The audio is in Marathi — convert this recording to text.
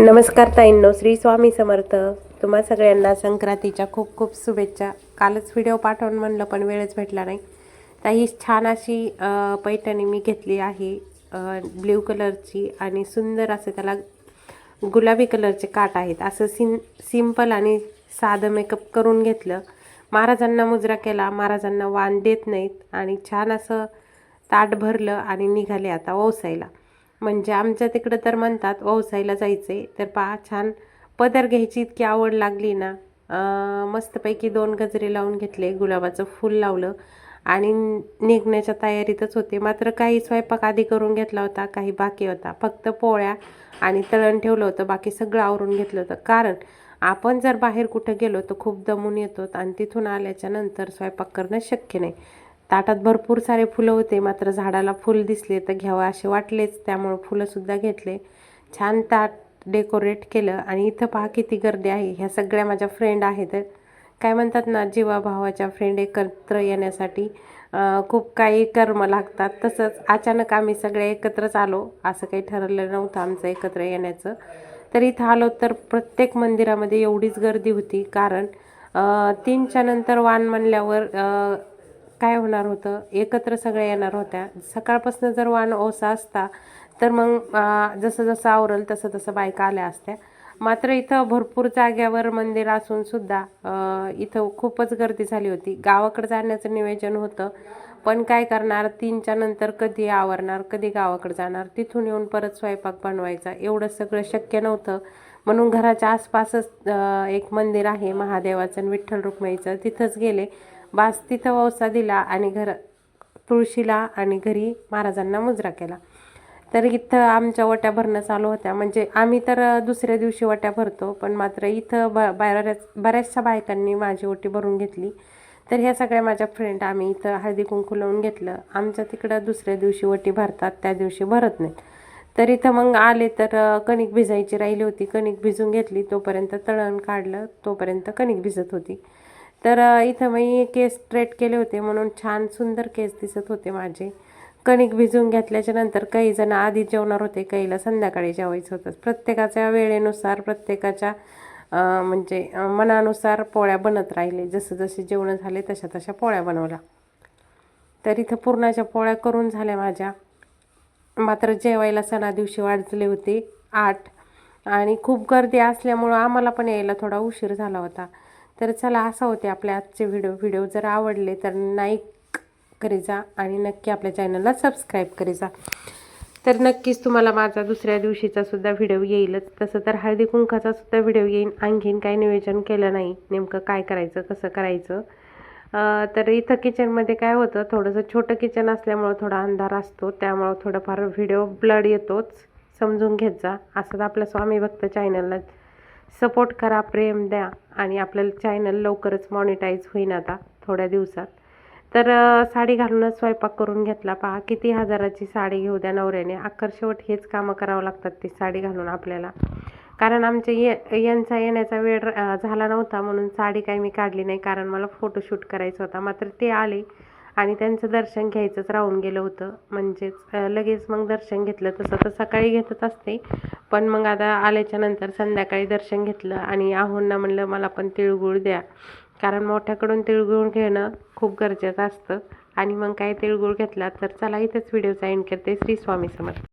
नमस्कार ताईंनो श्री स्वामी समर्थ. तुम्हा सगळ्यांना संक्रांतीच्या खूप खूप शुभेच्छा. कालच व्हिडिओ पाठवून म्हणलं पण वेळच भेटला नाही. तर ही छान अशी पैठणी मी घेतली आहे ब्ल्यू कलरची आणि सुंदर असं त्याला गुलाबी कलरचे काट आहेत. असं सिं सिंपल आणि साधं मेकअप करून घेतलं. महाराजांना मुजरा केला महाराजांना वाण देत नाहीत आणि छान असं ताट भरलं आणि निघाले आता ओसायला. म्हणजे आमच्या तिकडं तर म्हणतात ओसायला जायचे तर पहा छान पदर घ्यायची इतकी आवड लागली ना. मस्तपैकी दोन गजरे लावून घेतले गुलाबाचं फूल लावलं आणि निघण्याच्या तयारीतच होते. मात्र काही स्वयंपाक आधी करून घेतला होता काही बाकी होता. फक्त पोळ्या आणि तळण ठेवलं होतं बाकी सगळं आवरून घेतलं होतं. कारण आपण जर बाहेर कुठं गेलो तर खूप दमून येतो आणि तिथून आल्याच्यानंतर स्वयंपाक करणं शक्य नाही. ताटात भरपूर सारे फुलं होते मात्र झाडाला फुल दिसले तर घ्यावं असे वाटलेच. त्यामुळं फुलंसुद्धा घेतले. छान ताट डेकोरेट केलं. आणि इथं पहा किती गर्दी आहे. ह्या सगळ्या माझ्या फ्रेंड आहेत. काय म्हणतात ना जीवाभावाच्या फ्रेंड एकत्र येण्यासाठी खूप काही कर्म लागतात. तसंच अचानक आम्ही सगळे एकत्रच आलो. असं काही ठरवलं नव्हतं आमचं एकत्र येण्याचं. तर इथं आलो तर प्रत्येक मंदिरामध्ये एवढीच गर्दी होती. कारण तीनच्यानंतर तीनच्या नंतर वाण म्हणल्यावर काय होणार होतं? एकत्र सगळ्या येणार होत्या. सकाळपासून जर वाण ओसा असता तर मग जसं जसं आवरल तसं तसं बायका आल्या असत्या. मात्र इथं भरपूर जाग्यावर मंदिर असूनसुद्धा इथं खूपच गर्दी झाली होती. गावाकडे जाण्याचं नियोजन होतं. पण काय करणार? तीनच्या नंतर कधी आवरणार कधी गावाकडे जाणार? तिथून येऊन परत स्वयंपाक बनवायचा. एवढं सगळं शक्य नव्हतं. म्हणून घराच्या आसपासच एक मंदिर आहे महादेवाचं विठ्ठल रुक्माईचं तिथंच गेले. बास तिथं वौसा दिला आणि घर तुळशीला आणि घरी महाराजांना मुजरा केला. तर इथं आमच्या वट्या भरणं चालू होत्या. म्हणजे आम्ही तर दुसऱ्या दिवशी वट्या भरतो पण मात्र इथं ब बऱ्याच बऱ्याचशा बायकांनी माझी ओटी भरून घेतली. तर ह्या सगळ्या माझ्या फ्रेंड आम्ही इथं हळदी कुंकू लावून घेतलं. आमच्या तिकडं दुसऱ्या दिवशी वटी भरतात त्या दिवशी भरत नाहीत. तर इथं मग आले तर कणिक भिजायची राहिली होती. कणिक भिजून घेतली तोपर्यंत तळण काढलं तोपर्यंत कणिक भिजत होती. तर इथं मी केस स्ट्रेट केले होते म्हणून छान सुंदर केस दिसत होते माझे. कणिक भिजवून घेतल्याच्या नंतर काही जण आधी जेवणार होते काहीला संध्याकाळी जेवायचं होतं. प्रत्येकाच्या वेळेनुसार प्रत्येकाच्या म्हणजे मनानुसार पोळ्या बनत राहिले. जसं जसे जेवणं झाले तशा तशा पोळ्या बनवल्या. तर इथं पुरणाच्या पोळ्या करून झाल्या माझ्या. मात्र जेवायला सणा दिवशी वाजले होते आठ. आणि खूप गर्दी असल्यामुळं आम्हाला पण यायला थोडा उशीर झाला होता. तर चला असा होते आपले आजचे व्हिडिओ व्हिडिओ जर आवडले तर नाईक करी जा आणि नक्की आपल्या चॅनलला सबस्क्राईब करी जा. तर नक्कीच तुम्हाला माझा दुसऱ्या दिवशीचा सुद्धा व्हिडिओ येईलच. तसं तर हळदी कुंकाचा सुद्धा व्हिडिओ येईल आणखीन काही नियोजन केलं नाही. नेमकं काय करायचं कसं करायचं? तर इथं किचनमध्ये काय होतं थोडंसं छोटं किचन असल्यामुळं थोडा अंधार असतो. त्यामुळं थोडंफार व्हिडिओ ब्लड येतोच. समजून घेत जा. असंच आपल्या स्वामी भक्त चॅनलला सपोर्ट करा प्रेम द्या आणि आपल्याला चॅनल लवकरच मॉनिटाईज होईन आता थोड्या दिवसात. तर साडी घालूनच स्वयंपाक करून घेतला. पहा किती हजाराची साडी घेऊ द्या नवऱ्याने. अक्कर शेवट हेच कामं करावं लागतात ती साडी घालून आपल्याला. कारण आमच्या ये यांचा येण्याचा वेळ झाला नव्हता म्हणून साडी काही मी काढली नाही. कारण मला फोटोशूट करायचा होता. मात्र ते आले. आणि त्यांचं दर्शन घ्यायचंच राहून गेलं होतं. म्हणजेच लगेच मग दर्शन घेतलं. तसं तर सकाळी घेतच असते. पण मग आता आल्याच्यानंतर संध्याकाळी दर्शन घेतलं आणि आहोंना म्हणलं मला पण तिळगुळ द्या. कारण मोठ्याकडून तिळगुळ घेणं खूप गरजेचं असतं. आणि मग काय तिळगुळ घेतला तर चला इथेच व्हिडिओचा एंड करते. श्री स्वामी समर्थ.